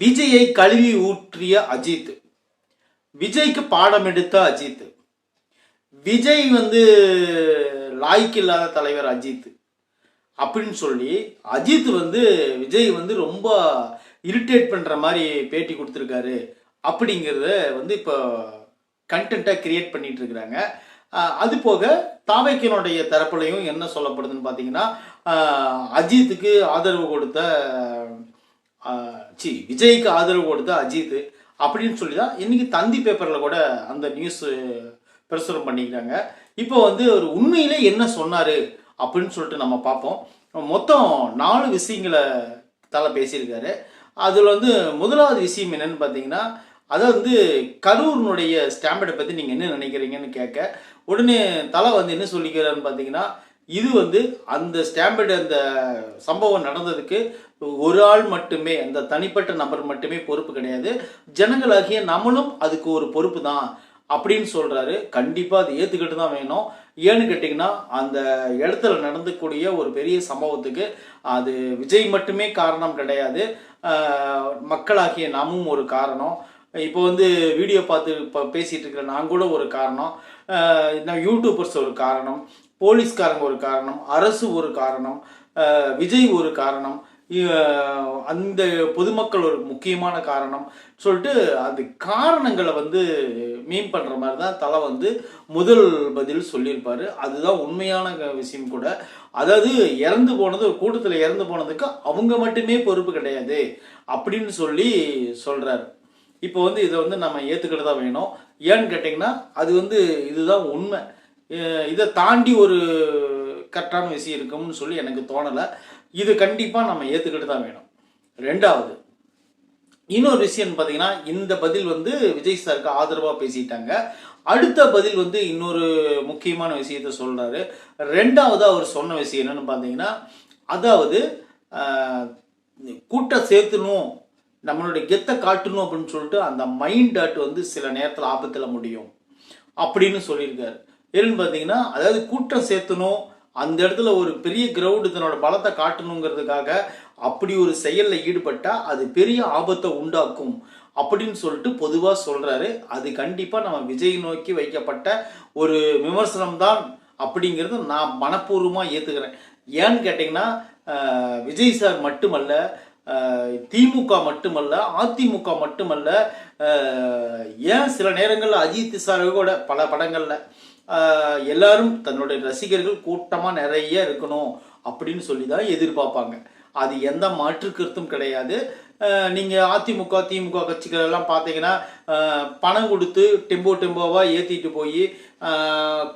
விஜயை கழுவி ஊற்றிய அஜித். விஜய்க்கு பாடம் எடுத்த அஜித். விஜய் வந்து லாய்க்கு இல்லாத தலைவர் அஜித். அப்படின்னு சொல்லி அஜித் வந்து விஜய் வந்து ரொம்ப இரிட்டேட் பண்ணுற மாதிரி பேட்டி கொடுத்துருக்காரு. அப்படிங்கிறத வந்து இப்போ கண்டென்ட்டாக கிரியேட் பண்ணிட்டு இருக்கிறாங்க. அது போக தாவைக்கனுடைய தரப்புலையும் என்ன சொல்லப்படுதுன்னு பார்த்தீங்கன்னா அஜித்துக்கு ஆதரவு கொடுத்த சி விஜய்க்கு ஆதரவு கொடுத்த அஜித் அப்படின்னு சொல்லி தான் இன்னைக்கு தந்தி பேப்பரில் கூட அந்த நியூஸ் பிரசுரம் பண்ணிக்கிறாங்க. இப்போ வந்து ஒரு உண்மையிலே என்ன சொன்னார் அப்படின்னு சொல்லிட்டு நம்ம பார்ப்போம். மொத்தம் நாலு விஷயங்களை தலை பேசியிருக்காரு. அதில் வந்து முதலாவது விஷயம் என்னன்னு பார்த்தீங்கன்னா அதை வந்து கரூரினுடைய ஸ்டாம்பர்டை பற்றி நீங்கள் என்ன நினைக்கிறீங்கன்னு கேட்க உடனே தலை வந்து என்ன சொல்லிக்கிறாருன்னு பார்த்தீங்கன்னா இது வந்து அந்த ஸ்டாம்பர்டு அந்த சம்பவம் நடந்ததுக்கு ஒரு ஆள் மட்டுமே அந்த தனிப்பட்ட நபர் மட்டுமே பொறுப்பு கிடையாது. ஜனங்களாகிய நம்மளும் அதுக்கு ஒரு பொறுப்பு தான் அப்படின்னு சொல்கிறாரு கண்டிப்பாக அது ஏற்றுக்கிட்டு தான் வேணும். ஏன்னு கேட்டிங்கன்னா அந்த இடத்துல நடந்தக்கூடிய ஒரு பெரிய சம்பவத்துக்கு அது விஜய் மட்டுமே காரணம் கிடையாது. மக்களாகிய நாமும் ஒரு காரணம். இப்போ வந்து வீடியோ பார்த்து இப்போ பேசிகிட்டு இருக்கிற நான் கூட ஒரு காரணம். நான் யூடியூபர்ஸ் ஒரு காரணம். போலீஸ்காரங்க ஒரு காரணம் அரசு ஒரு காரணம் விஜய் ஒரு காரணம் அந்த பொதுமக்கள் ஒரு முக்கியமான காரணம் சொல்லிட்டு அந்த காரணங்களை வந்து மீன் பண்ணுற மாதிரி தான் தலை வந்து முதல் பதில் சொல்லியிருப்பார். அதுதான் உண்மையான விஷயம் கூட. அதாவது இறந்து போனது ஒரு கூட்டத்தில் இறந்து போனதுக்கு அவங்க மட்டுமே பொறுப்பு கிடையாது அப்படின்னு சொல்லி சொல்கிறார் இப்போ வந்து இதை வந்து நம்ம ஏற்றுக்கிட்டு தான் வேணும். ஏன்னு கேட்டிங்கன்னா அது வந்து இதுதான் உண்மை. இதை தாண்டி ஒரு கரெக்டான விஷயம் இருக்கும்னு சொல்லி எனக்கு தோணலை. இது கண்டிப்பாக நம்ம ஏற்றுக்கிட்டு தான் வேணும். ரெண்டாவது இன்னொரு விஷயம் பார்த்தீங்கன்னா இந்த பதில் வந்து விஜய் சாருக்கு ஆதரவாக பேசிட்டாங்க. அடுத்த பதில் வந்து இன்னொரு முக்கியமான விஷயத்த சொல்கிறாரு ரெண்டாவது அவர் சொன்ன விஷயம் என்னன்னு பார்த்தீங்கன்னா அதாவது கூட்ட கூட்டம் சேர்த்துணும் நம்மளுடைய கெத்தை காட்டணும் அப்படின்னு சொல்லிட்டு அந்த மைண்ட் அட் வந்து சில நேரத்தில் ஆபத்தில் முடியும். அப்படின்னு சொல்லியிருக்காரு. ஏன்னு பார்த்தீங்கன்னா அதாவது கூட்டம் சேர்த்தணும் அந்த இடத்துல ஒரு பெரிய கிரவுண்டு தன்னோட பலத்தை காட்டணுங்கிறதுக்காக அப்படி ஒரு செயலில் ஈடுபட்டால் அது பெரிய ஆபத்தை உண்டாக்கும் அப்படின்னு சொல்லிட்டு பொதுவாக சொல்கிறாரு அது கண்டிப்பாக நம்ம விஜய் நோக்கி வைக்கப்பட்ட ஒரு விமர்சனம் தான் அப்படிங்கிறது நான் மனப்பூர்வமாக ஏற்றுக்கிறேன் ஏன்னு கேட்டிங்கன்னா விஜய் சார் மட்டுமல்ல திமுக மட்டுமல்ல அதிமுக மட்டுமல்ல ஏன் சில நேரங்களில் அஜித் சார் கூட பல படங்களில் எல்லாரும் தன்னுடைய ரசிகர்கள் கூட்டமாக நிறைய இருக்கணும் அப்படின்னு சொல்லி தான் எதிர்பார்ப்பாங்க. அது எந்த மாற்று கருத்தும் கிடையாது. நீங்கள் அதிமுக திமுக கட்சிகள் எல்லாம் பார்த்தீங்கன்னா பணம் கொடுத்து டெம்போ டெம்போவாக ஏற்றிட்டு போய்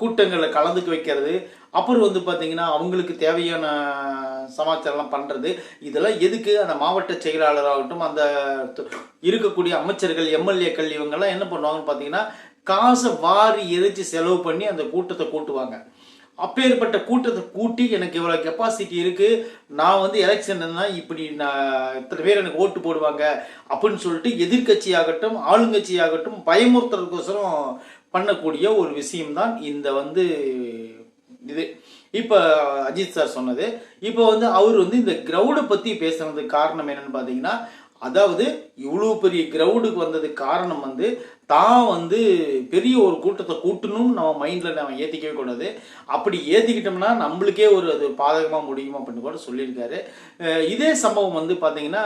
கூட்டங்களில் கலந்துக்க வைக்கிறது அப்புறம் வந்து பார்த்திங்கன்னா அவங்களுக்கு தேவையான சமாச்சாரம்லாம் பண்ணுறது இதெல்லாம் எதுக்கு அந்த மாவட்ட செயலாளராகட்டும் அந்த இருக்கக்கூடிய அமைச்சர்கள் எம்எல்ஏக்கள் இவங்கெல்லாம் என்ன பண்ணுவாங்கன்னு பார்த்தீங்கன்னா காசை வாரி எரிச்சு செலவு பண்ணி அந்த கூட்டத்தை கூட்டுவாங்க. அப்பேற்பட்ட கூட்டத்தை கூட்டி எனக்கு இவ்வளோ கெப்பாசிட்டி இருக்குது நான் வந்து எலெக்ஷன்னா இப்படி நான் இத்தனை பேர் எனக்கு ஓட்டு போடுவாங்க அப்படின்னு சொல்லிட்டு எதிர்கட்சியாகட்டும் ஆளுங்கட்சியாகட்டும் பயமுறுத்துறதுக்கோசரம் பண்ணக்கூடிய ஒரு விஷயம்தான் இந்த வந்து இது. இப்போ அஜித் சார் சொன்னது. இப்போ வந்து அவர் வந்து இந்த கிரௌடை பற்றி பேசுனதுக்கு காரணம் என்னன்னு பார்த்தீங்கன்னா அதாவது இவ்வளோ பெரிய கிரௌடுக்கு வந்ததுக்கு காரணம் வந்து தான் வந்து பெரிய ஒரு கூட்டத்தை கூட்டணும்னு நம்ம மைண்டில் நம்ம ஏற்றிக்கவே கூடாது. அப்படி ஏற்றிக்கிட்டோம்னா நம்மளுக்கே ஒரு அது பாதகமாக முடியும் அப்படின்னு கூட சொல்லியிருக்காரு. இதே சம்பவம் வந்து பார்த்தீங்கன்னா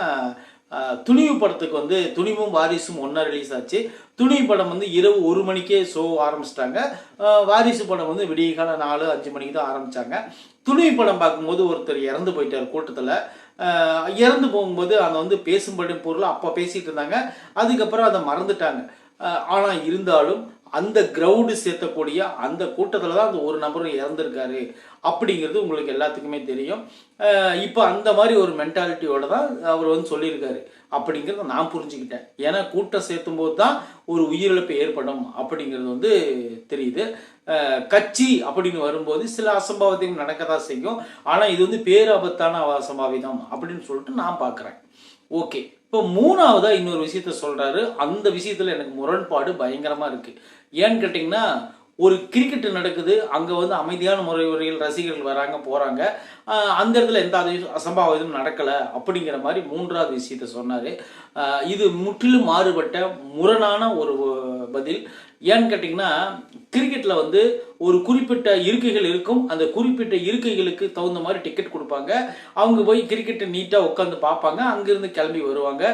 துணிவு படத்துக்கு வந்து துணிவும் வாரிசும் ஒன்றா ரிலீஸ் ஆச்சு. துணிவு படம் வந்து இரவு ஒரு மணிக்கே ஷோ ஆரம்பிச்சிட்டாங்க. வாரிசு படம் வந்து விடிய கால நாலு அஞ்சு மணிக்கு தான் ஆரம்பித்தாங்க துணிவு படம் பார்க்கும்போது ஒருத்தர் இறந்து போயிட்டார் கூட்டத்தில். இறந்து போகும்போது அங்கே வந்து பேசும்படி பொருள் அப்போ பேசிகிட்டு இருந்தாங்க. அதுக்கப்புறம் அதை மறந்துட்டாங்க. ஆனால் இருந்தாலும் அந்த கிரவுண்டு சேர்த்தக்கூடிய அந்த கூட்டத்தில் தான் அந்த ஒரு நபரும் இறந்துருக்காரு அப்படிங்கிறது உங்களுக்கு எல்லாத்துக்குமே தெரியும். இப்போ அந்த மாதிரி ஒரு மென்டாலிட்டியோட தான் அவர் வந்து சொல்லியிருக்காரு. அப்படிங்கிறத நான் புரிஞ்சுக்கிட்டேன். ஏன்னா கூட்டம் சேர்த்தும் போது தான் ஒரு உயிரிழப்பு ஏற்படும் அப்படிங்கிறது வந்து தெரியுது. கட்சி அப்படின்னு வரும்போது சில அசம்பாவிதங்கள் நடக்க தான் செய்யும். ஆனால் இது வந்து பேராபத்தான அசம்பாவிதம் அப்படின்னு சொல்லிட்டு நான் பார்க்குறேன் ஓகே. இப்போ மூணாவதா இன்னொரு விஷயத்த சொல்றாரு. அந்த விஷயத்துல எனக்கு முரண்பாடு பயங்கரமா இருக்கு. ஏன்னு கேட்டிங்கன்னா ஒரு கிரிக்கெட் நடக்குது அங்கே வந்து அமைதியான முறை முறையில் ரசிகர்கள் வராங்க போகிறாங்க அந்த இடத்துல எந்த அதி- அசம்பாவிதம் நடக்கலை அப்படிங்கிற மாதிரி மூன்றாவது விஷயத்த சொன்னார். இது முற்றிலும் மாறுபட்ட முரணான ஒரு பதில். ஏன்னு கேட்டிங்கன்னா கிரிக்கெட்டில் வந்து ஒரு குறிப்பிட்ட இருக்கைகள் இருக்கும். அந்த குறிப்பிட்ட இருக்கைகளுக்கு தகுந்த மாதிரி டிக்கெட் கொடுப்பாங்க. அவங்க போய் கிரிக்கெட்டை நீட்டாக உட்காந்து பார்ப்பாங்க. அங்கேருந்து கிளம்பி வருவாங்க.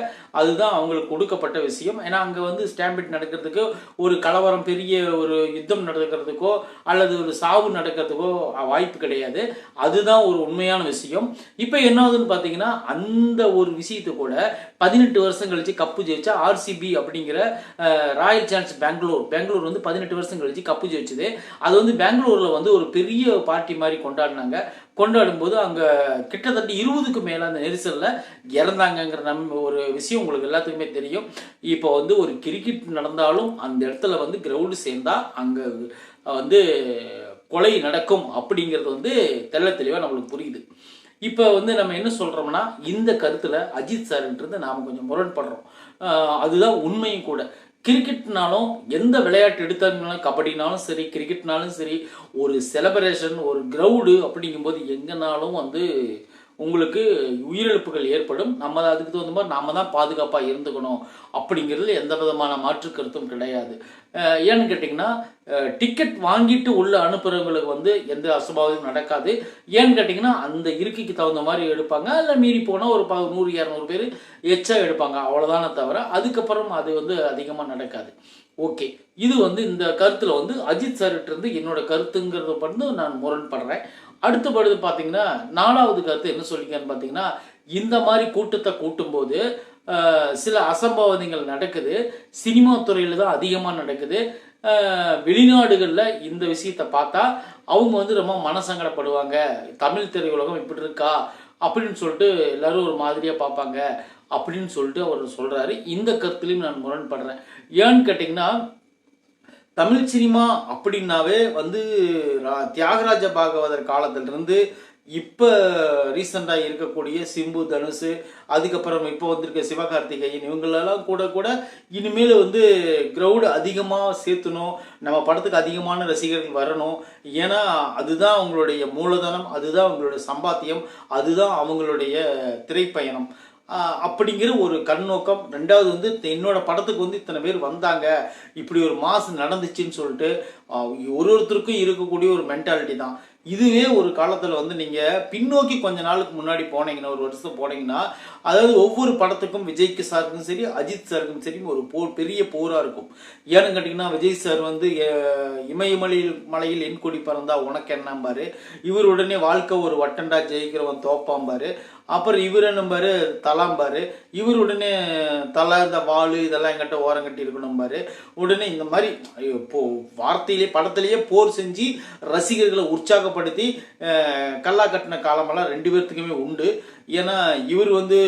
அதுதான் அவங்களுக்கு கொடுக்கப்பட்ட விஷயம். ஏன்னா அங்கே வந்து ஸ்டாம்பிட் நடக்கிறதுக்கு ஒரு கலவரம் பெரிய ஒரு யுத்தம் நடக்கிறதுக்கோ அல்லது ஒரு சாவு நடக்கிறதுக்கோ வாய்ப்பு கிடையாது. அதுதான் ஒரு உண்மையான விஷயம். இப்போ என்னாவதுன்னு பார்த்தீங்கன்னா அந்த ஒரு விஷயத்தை கூட பதினெட்டு வருஷம் கழிச்சு கப்பு ஜெயிச்சா ஆர்சிபி அப்படிங்கிற royal royal chance Bangalore Bangalore வந்து பதினெட்டு வருஷம் கழிச்சு கப்பு ஜெயிச்சது அது வந்து பெங்களூர்ல வந்து ஒரு பெரிய பார்ட்டி மாதிரி கொண்டாடினாங்க. கொண்டாடும் போது அங்க கிட்டத்தட்ட இருபதுக்கு மேல அந்த நெரிசல்ல இறந்தாங்கங்கிற நம் ஒரு விஷயம் உங்களுக்கு எல்லாத்துக்குமே தெரியும். இப்போ வந்து ஒரு கிரிக்கெட் நடந்தாலும் அந்த இடத்துல வந்து கிரவுண்டு சேர்ந்தா அங்க வந்து கொலை நடக்கும் அப்படிங்கிறது வந்து தெல்ல தெளிவா நம்மளுக்கு புரியுது. இப்போ வந்து நம்ம என்ன சொல்றோம்னா இந்த கருத்துல அஜித் சார்ன்றது நாம கொஞ்சம் முரண்படுறோம். அதுதான் உண்மையும் கூட. கிரிக்கெட்னாலும் எந்த விளையாட்டு எடுத்தாலும் கபடினாலும் சரி கிரிக்கெட்னாலும் சரி ஒரு செலப்ரேஷன் ஒரு க்ரௌடு அப்படிங்கும்போது எங்கேனாலும் வந்து உங்களுக்கு உயிரிழப்புகள் ஏற்படும். நம்ம அதுக்கு தகுந்த மாதிரி நாம தான் பாதுகாப்பாக இருந்துக்கணும். அப்படிங்கிறது எந்த விதமான மாற்று கருத்தும் கிடையாது. ஏன்னு கேட்டிங்கன்னா டிக்கெட் வாங்கிட்டு உள்ள அனுப்புறவங்களுக்கு வந்து எந்த அசம்பாவிதமும் நடக்காது. ஏன்னு கேட்டிங்கன்னா அந்த இருக்கைக்கு தகுந்த மாதிரி எடுப்பாங்க. இல்லை மீறி போனால் ஒரு ப நூறு இரநூறு பேர் எச்சா எடுப்பாங்க. அவ்வளோதானே தவிர அதுக்கப்புறம் அது வந்து அதிகமாக நடக்காது. ஓகே. இது வந்து இந்த கருத்தில் வந்து அஜித் சார்கிட்ட இருந்து என்னோட கருத்துங்கிறத வந்து நான் முரண்படுறேன். அடுத்தபடுது பார்த்தீங்கன்னா நாலாவது கருத்து என்ன சொல்லிக்கன்னு பார்த்தீங்கன்னா இந்த மாதிரி கூட்டத்தை கூட்டும்போது சில அசம்பாவிதங்கள் நடக்குது. சினிமா துறையில் தான் அதிகமாக நடக்குது. வெளிநாடுகளில் இந்த விஷயத்தை பார்த்தா அவங்க வந்து ரொம்ப மனசங்கடப்படுவாங்க. தமிழ் திரையுலகம் இப்படி இருக்கா? அப்படின்னு சொல்லிட்டு எல்லாரும் ஒரு மாதிரியாக பார்ப்பாங்க. அப்படின்னு சொல்லிட்டு அவர் சொல்கிறாரு இந்த கருத்துலையும் நான் முரண்படுறேன். ஏன்னு கேட்டிங்கன்னா தமிழ் சினிமா அப்படின்னாவே வந்து ரா- தியாகராஜ பாகவதர் காலத்திலிருந்து இப்போ ரீசெண்டாக இருக்கக்கூடிய சிம்பு தனுஷ் அதுக்கப்புறம் இப்போ வந்திருக்க சிவகார்த்திகேயன் இவங்களெல்லாம் கூட கூட இனிமேல் வந்து க்ரௌடு அதிகமாக சேர்த்தணும். நம்ம படத்துக்கு அதிகமான ரசிகர்கள் வரணும். ஏன்னா அதுதான் அவங்களுடைய மூலதனம் அதுதான் அவங்களுடைய சம்பாத்தியம் அதுதான் அவங்களுடைய திரைப்பயணம். அப்படிங்கிற ஒரு கண்ணோக்கம். ரெண்டாவது வந்து என்னோட படத்துக்கு வந்து இத்தனை பேர் வந்தாங்க. இப்படி ஒரு மாசு நடந்துச்சுன்னு சொல்லிட்டு ஒரு ஒருத்தருக்கும் இருக்கக்கூடிய ஒரு மென்டாலிட்டி தான். இதுவே ஒரு காலத்தில் வந்து நீங்கள் பின்னோக்கி கொஞ்ச நாளுக்கு முன்னாடி போனீங்கன்னா ஒரு வருஷம் போனீங்கன்னா அதாவது ஒவ்வொரு படத்துக்கும் விஜய்க்கு சாருக்கும் சரி அஜித் சாருக்கும் சரி ஒரு போர் பெரிய போராக இருக்கும். ஏன்னு கேட்டிங்கன்னா விஜய் சார் வந்து இமயமலையில் மலையில் என் கொடி பறந்தா உனக்கு என்னம்பாரு? இவர் உடனே வாழ்க்கை ஒரு வட்டண்டா ஜெயிக்கிறவன் தோப்பாம்பாரு. அப்புறம் இவர் என்னம்பாரு தலாம்பாரு இவர் உடனே தலை இந்த வாள் இதெல்லாம் எங்கிட்ட ஓரம் கட்டி இருக்கணும்பாரு உடனே இந்த மாதிரி இப்போ வார்த்தையிலே படத்திலேயே போர் செஞ்சு ரசிகர்களை உற்சாகப்படுத்தி கல்லா கட்டின காலமெல்லாம் ரெண்டு பேர்த்துக்குமே உண்டு. ஏன்னா இவர் வந்து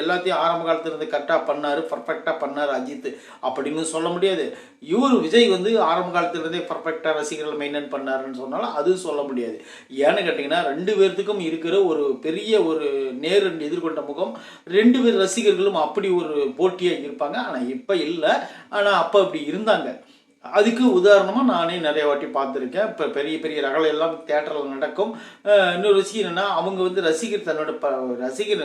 எல்லாத்தையும் ஆரம்ப காலத்துல இருந்து கரெக்டாக பண்ணாரு பர்ஃபெக்டாக பண்ணார் அஜித் அப்படின்னு சொல்ல முடியாது. இவர் விஜய் வந்து ஆரம்ப காலத்துல இருந்தே பர்ஃபெக்டாக ரசிகர்களை மெயின்டைன் பண்ணாருன்னு சொன்னாலும் அதுவும் சொல்ல முடியாது. ஏன்னு கேட்டிங்கன்னா ரெண்டு பேர்த்துக்கும் இருக்கிற ஒரு பெரிய ஒரு நேரு எதிர்கொண்ட முகம். ரெண்டு பேர் ரசிகர்களும் அப்படி ஒரு போட்டியாக இருப்பாங்க. ஆனால் இப்போ இல்லை. ஆனால் அப்போ அப்படி இருந்தாங்க. அதுக்கு உதாரணமாக நானே நிறைய வாட்டி பார்த்துருக்கேன். இப்போ பெரிய பெரிய ரகலை எல்லாம் தேட்டரில் நடக்கும். இன்னொரு விஷயம் என்னென்னா அவங்க வந்து ரசிகர் தன்னோட ப ரசிகர்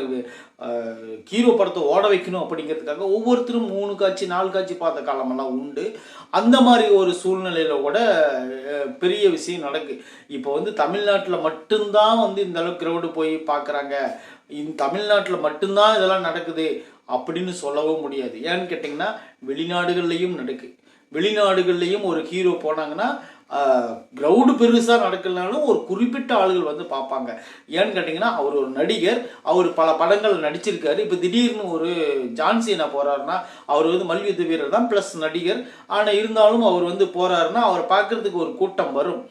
ஹீரோ படத்தை ஓட வைக்கணும் அப்படிங்கிறதுக்காக ஒவ்வொருத்தரும் மூணு காட்சி நாலு காட்சி பார்த்த காலமெல்லாம் உண்டு. அந்த மாதிரி ஒரு சூழ்நிலையில் கூட பெரிய விஷயம் நடக்கு. இப்போ வந்து தமிழ்நாட்டில் மட்டும்தான் வந்து இந்த அளவுக்கு கிரௌடு போய் பார்க்குறாங்க. இந்த தமிழ்நாட்டில் மட்டும்தான் இதெல்லாம் நடக்குது அப்படின்னு சொல்லவும் முடியாது. ஏன்னு கேட்டிங்கன்னா வெளிநாடுகள்லையும் நடக்கு. வெளிநாடுகள்லையும் ஒரு ஹீரோ போனாங்கன்னா க்ரௌடு பெருசாக நடக்கலனாலும் ஒரு குறிப்பிட்ட ஆளுகள் வந்து பார்ப்பாங்க. ஏன்னு கேட்டிங்கன்னா அவர் ஒரு நடிகர் அவர் பல படங்கள் நடிச்சிருக்காரு. இப்போ திடீர்னு ஒரு ஜான்சினா போகிறாருன்னா அவர் வந்து மல்யுத்த வீரர் தான் ப்ளஸ் நடிகர். ஆனால் இருந்தாலும் அவர் வந்து போகிறாருன்னா அவரை பார்க்கறதுக்கு ஒரு கூட்டம் வரும்.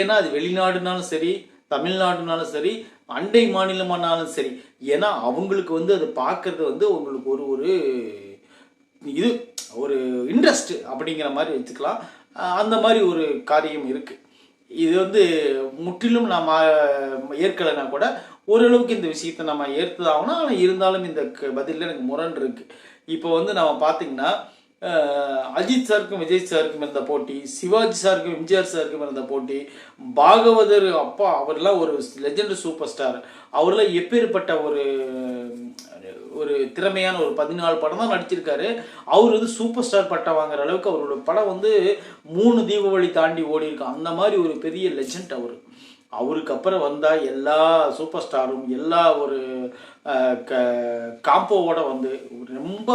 ஏன்னா அது வெளிநாடுனாலும் சரி தமிழ்நாடுனாலும் சரி அண்டை மாநிலமானாலும் சரி ஏன்னா அவங்களுக்கு வந்து அது பார்க்கறது வந்து உங்களுக்கு ஒரு ஒரு இது ஒரு இன்ட்ரெஸ்ட் அப்படிங்கிற மாதிரி வச்சுக்கலாம். அந்த மாதிரி ஒரு காரியம் இருக்கு. இது வந்து முற்றிலும் நாம் ஏற்கலைன்னா கூட ஓரளவுக்கு இந்த விஷயத்தை நம்ம ஏற்றுதாகணும் ஆனால் இருந்தாலும் இந்த க- எனக்கு முரண் இருக்கு. இப்போ வந்து நம்ம பார்த்தீங்கன்னா அஜித் சாருக்கும் விஜய் சாருக்கும் இருந்த போட்டி சிவாஜி சாருக்கும் எம்ஜிஆர் சாருக்கும் இருந்த போட்டி பாகவதர் அப்பா அவர்லாம் ஒரு லெஜண்ட் சூப்பர் ஸ்டார் அவர்லாம் எப்பேற்பட்ட ஒரு ஒரு திறமையான ஒரு பதினாலு படம் தான் நடிச்சிருக்காரு. அவர் வந்து சூப்பர் ஸ்டார் பட்டம் வாங்குற அளவுக்கு அவரோட படம் வந்து மூணு தீபாவளி தாண்டி ஓடி இருக்கு. அந்த மாதிரி ஒரு பெரிய லெஜண்ட் அவர். அவருக்கு அப்புறம் வந்தால் எல்லா சூப்பர் ஸ்டாரும் எல்லா ஒரு க காம்போவோட வந்து ரொம்ப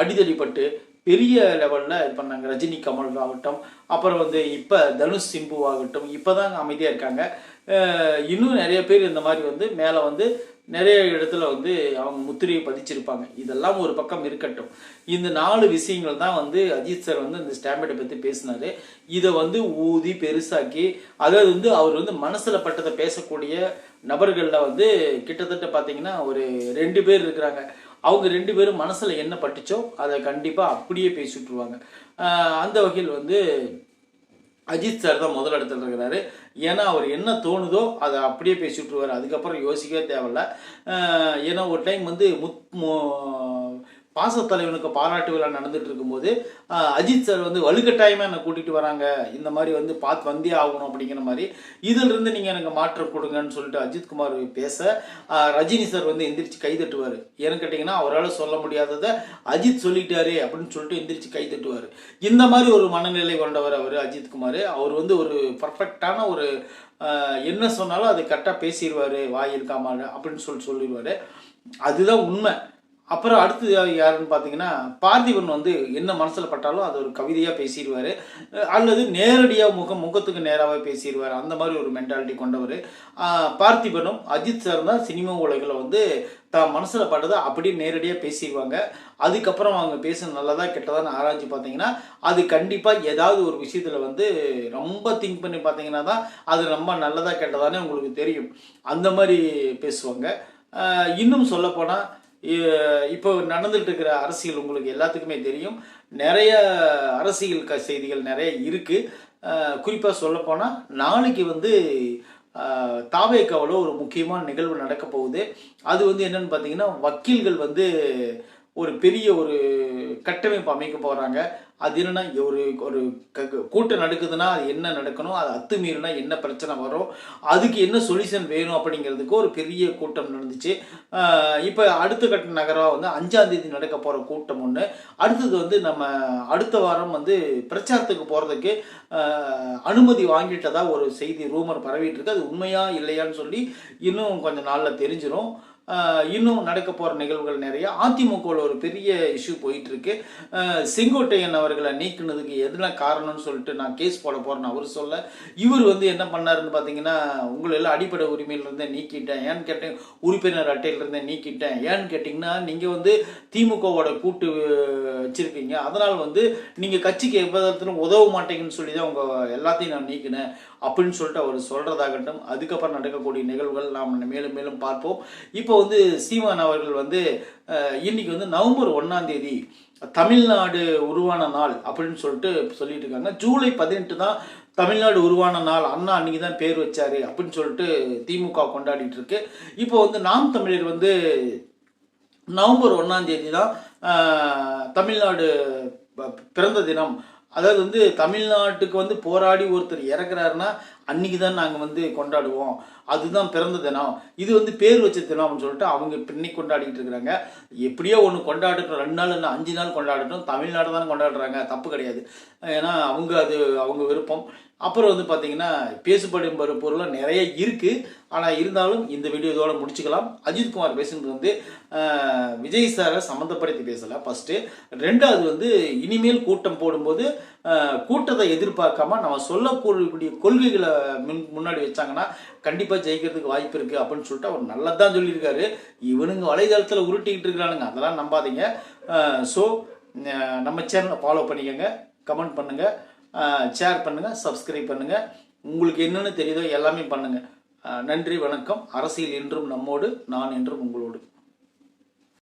அடிதடிப்பட்டு பெரிய லெவலில் இது பண்ணாங்க. ரஜினி கமல் ஆகட்டும் அப்புறம் வந்து இப்போ தனுஷ் சிம்பு ஆகட்டும் இப்போ தான் அமைதியாக இருக்காங்க இன்னும் நிறைய பேர் இந்த மாதிரி வந்து மேலே வந்து நிறைய இடத்துல வந்து அவங்க முத்திரையை பதிச்சிருப்பாங்க. இதெல்லாம் ஒரு பக்கம் இருக்கட்டும். இந்த நாலு விஷயங்கள் தான் வந்து அஜித் சார் வந்து இந்த ஸ்டாம்பேட்டை பற்றி பேசினார். இதை வந்து ஊதி பெருசாக்கி அதாவது வந்து அவர் வந்து மனசில் பட்டதை பேசக்கூடிய நபர்களில் வந்து கிட்டத்தட்ட பார்த்தீங்கன்னா ஒரு ரெண்டு பேர் இருக்கிறாங்க. அவங்க ரெண்டு பேரும் மனசில் என்ன பட்டுச்சோ அதை கண்டிப்பாக அப்படியே பேசி விட்ருவாங்க அந்த வகையில் வந்து அஜித் சார் தான் முதல் இடத்துல இருக்கிறாரு. ஏன்னா அவர் என்ன தோணுதோ அதை அப்படியே பேசி அதுக்கப்புறம் யோசிக்கவே தேவையில்ல. ஏன்னா ஒரு டைம் வந்து முத் மு- பாசத்தலைவனுக்கு பாராட்டு விழா நடந்துட்டு இருக்கும்போது அஜித் சார் வந்து வலுக்கட்டாயமாக என்னை கூட்டிகிட்டு வராங்க. இந்த மாதிரி வந்து பார்த்து வந்தே ஆகணும் அப்படிங்கிற மாதிரி இதிலிருந்து நீங்கள் எனக்கு மாற்றம் கொடுங்கன்னு சொல்லிட்டு அஜித் குமார் பேச ரஜினி சார் வந்து எந்திரிச்சு கை தட்டுவார். ஏன்னு கேட்டிங்கன்னா அவரால் சொல்ல முடியாததை அஜித் சொல்லிட்டாரு அப்படின்னு சொல்லிட்டு எந்திரிச்சு கை தட்டுவார். இந்த மாதிரி ஒரு மனநிலை கொண்டவர் அவர் அஜித் குமார். அவர் வந்து ஒரு பர்ஃபெக்டான ஒரு என்ன சொன்னாலும் அது கரெக்டாக பேசிடுவார் வாய் இருக்காம அப்படின்னு சொல்லி சொல்லிடுவார் அதுதான் உண்மை. அப்புறம் அடுத்து யாருன்னு பார்த்தீங்கன்னா பார்த்திபன் வந்து என்ன மனசில் பட்டாலும் அது ஒரு கவிதையாக பேசிடுவார். அல்லது நேரடியாக முகம் முகத்துக்கு நேராகவே பேசிடுவார். அந்த மாதிரி ஒரு மென்டாலிட்டி கொண்டவர். பார்த்திபனும் அஜித் சார் தான் சினிமா உலகில் வந்து தான் மனசில் பட்டதை அப்படியே நேரடியாக பேசிடுவாங்க. அதுக்கப்புறம் அவங்க பேச நல்லதா கெட்டதான்னு ஆராய்ச்சி பார்த்தீங்கன்னா அது கண்டிப்பாக ஏதாவது ஒரு விஷயத்தில் வந்து ரொம்ப திங்க் பண்ணி பார்த்தீங்கன்னா தான் அது ரொம்ப நல்லதாக கெட்டதானே உங்களுக்கு தெரியும். அந்த மாதிரி பேசுவாங்க. இன்னும் சொல்லப்போனால் இப்போ நடந்துட்டு இருக்கிற அரசியல் உங்களுக்கு எல்லாத்துக்குமே தெரியும். நிறைய அரசியல் க செய்திகள் நிறைய இருக்குது குறிப்பாக சொல்லப்போனால் நாளைக்கு வந்து தாவேக்காவில் ஒரு முக்கியமான நிகழ்வு நடக்க போகுது. அது வந்து என்னன்னு பார்த்தீங்கன்னா வக்கீல்கள் வந்து ஒரு பெரிய ஒரு கட்டமைப்பு அமைக்க போகிறாங்க அது என்னென்னா ஒரு ஒரு க- கூட்டம் நடக்குதுன்னா அது என்ன நடக்கணும் அது அத்துமீறினா என்ன பிரச்சனை வரும் அதுக்கு என்ன சொல்யூஷன் வேணும் அப்படிங்கிறதுக்கு ஒரு பெரிய கூட்டம் நடந்துச்சு. இப்போ அடுத்த கட்ட நகராக வந்து அஞ்சாந்தேதி நடக்க போகிற கூட்டம் ஒன்று அடுத்தது வந்து நம்ம அடுத்த வாரம் வந்து பிரச்சாரத்துக்கு போகிறதுக்கு அனுமதி வாங்கிட்டதா ஒரு செய்தி ரூமர் பரவிட்டு இருக்கு. அது உண்மையா இல்லையான்னு சொல்லி இன்னும் கொஞ்சம் நாளில் தெரிஞ்சிடும் இன்னும் நடக்க போகிற நிகழ்வுகள் நிறைய. அதிமுகவில் ஒரு பெரிய இஷ்யூ போயிட்டு இருக்கு செங்கோட்டையன் அவர்களை நீக்கினதுக்கு எதுனா காரணம்னு சொல்லிட்டு நான் கேஸ் போட போகிறேன்னு அவர் சொல்ல. இவர் வந்து என்ன பண்ணாருன்னு பார்த்தீங்கன்னா உங்களை எல்லாம் அடிப்படை உரிமையிலிருந்தே நீக்கிட்டேன். ஏன்னு கேட்டேன் உறுப்பினர் அட்டையிலிருந்தே நீக்கிட்டேன். ஏன்னு கேட்டிங்கன்னா நீங்கள் வந்து திமுகவோட கூட்டு வச்சுருக்கீங்க. அதனால் வந்து நீங்கள் கட்சிக்கு எவ்விதத்திலும் உதவ மாட்டேங்கன்னு சொல்லி தான் உங்கள் எல்லாத்தையும் நான் நீக்கினேன். அப்படின்னு சொல்லிட்டு அவர் சொல்கிறதாகட்டும் அதுக்கப்புறம் நடக்கக்கூடிய நிகழ்வுகள் நாம் மேலும் மேலும் பார்ப்போம். இப்போ வந்து சீமான் அவர்கள் வந்து இன்னைக்கு வந்து நவம்பர் ஒன்றாம் தேதி தமிழ்நாடு உருவான நாள் அப்படின்னு சொல்லிட்டு சொல்லிட்டு இருக்காங்க. ஜூலை பதினெட்டு தான் தமிழ்நாடு உருவான நாள். அண்ணா அன்னைக்கு தான் பேர் வச்சாரு அப்படின்னு சொல்லிட்டு திமுக கொண்டாடிட்டு இருக்கு. இப்போ வந்து நாம் தமிழர் வந்து நவம்பர் ஒன்றாம் தேதி தான் தமிழ்நாடு ப- பிறந்த தினம் அதாவது வந்து தமிழ்நாட்டுக்கு வந்து போராடி ஒருத்தர் இறக்குறாருன்னா அன்னைக்கு தான் நாங்கள் வந்து கொண்டாடுவோம். அதுதான் பிறந்த தினம். இது வந்து பேர் வச்ச தினம் அப்படின்னு சொல்லிட்டு அவங்க இப்ப இன்னைக்கு கொண்டாடிட்டு இருக்கிறாங்க. எப்படியோ ஒன்று கொண்டாடட்டும் ரெண்டு நாள் இல்லை அஞ்சு நாள் கொண்டாடட்டும். தமிழ்நாடு தான் கொண்டாடுறாங்க. தப்பு கிடையாது. ஏன்னா அவங்க அது அவங்க விருப்பம். அப்புறம் வந்து பார்த்தீங்கன்னா பேசுபடும் பொருளாக நிறைய இருக்குது ஆனால் இருந்தாலும் இந்த வீடியோ இதோட முடிச்சுக்கலாம். அஜித் குமார் பேசுனது வந்து விஜய் சாரை சம்மந்தப்படுத்தி பேசலை. ஃபஸ்ட்டு ரெண்டாவது வந்து இனிமேல் கூட்டம் போடும்போது கூட்டத்தை எதிர்பார்க்காம நம்ம சொல்லக்கூடிய கொள்கைகளை முன் முன்னாடி வச்சாங்கன்னா கண்டிப்பாக ஜெயிக்கிறதுக்கு வாய்ப்பு இருக்குது அப்படின்னு சொல்லிட்டு அவர் நல்லதான் சொல்லியிருக்காரு. இவனுங்க வலைதளத்தில் உருட்டிக்கிட்டு இருக்கிறானுங்க. அதெல்லாம் நம்பாதீங்க. ஸோ நம்ம சேனலை ஃபாலோ பண்ணிக்கோங்க. கமெண்ட் பண்ணுங்கள் ஷேர் பண்ணுங்கள் சப்ஸ்கிரைப் பண்ணுங்கள் உங்களுக்கு என்னென்னு தெரியுதோ எல்லாமே பண்ணுங்கள் நன்றி வணக்கம். அரசியல் என்றும் நம்மோடு நான் என்றும் உங்களோடு.